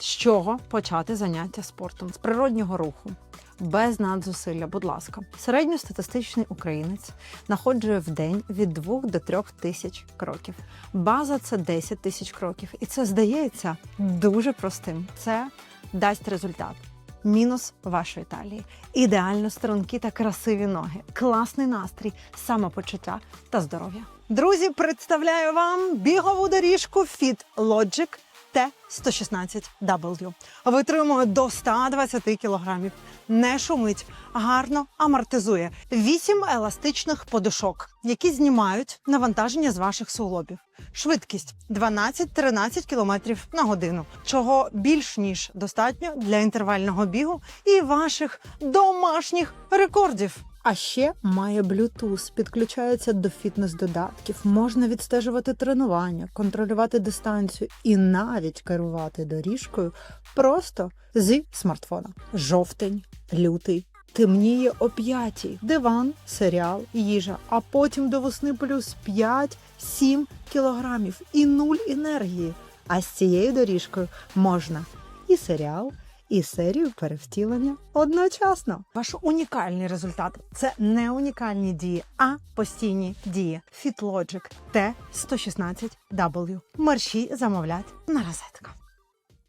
З чого почати заняття спортом? З природнього руху. Без надзусилля, будь ласка, середньостатистичний українець находжує в день від 2 до 3 тисяч кроків. База це 10 тисяч кроків, і це здається дуже простим. Це дасть результат. Мінус вашої талії, ідеально струнки та красиві ноги, класний настрій, самопочуття та здоров'я. Друзі, представляю вам бігову доріжку Fit Logic T116W. Витримує до 120 кілограмів, не шумить, гарно амортизує. Вісім еластичних подушок, які знімають навантаження з ваших суглобів. Швидкість 12-13 км на годину, чого більш ніж достатньо для інтервального бігу і ваших домашніх рекордів. А ще має Bluetooth, підключається до фітнес-додатків, можна відстежувати тренування, контролювати дистанцію і навіть керувати доріжкою просто зі смартфона. Жовтень, лютий. Темніє о п'ятій. Диван, серіал, їжа, а потім до весни плюс 5-7 кілограмів і нуль енергії. А з цією доріжкою можна і серіал, і серію перевтілення одночасно. Ваш унікальний результат це не унікальні дії, а постійні дії. FitLogic T116W. Мерші замовлять на розетку.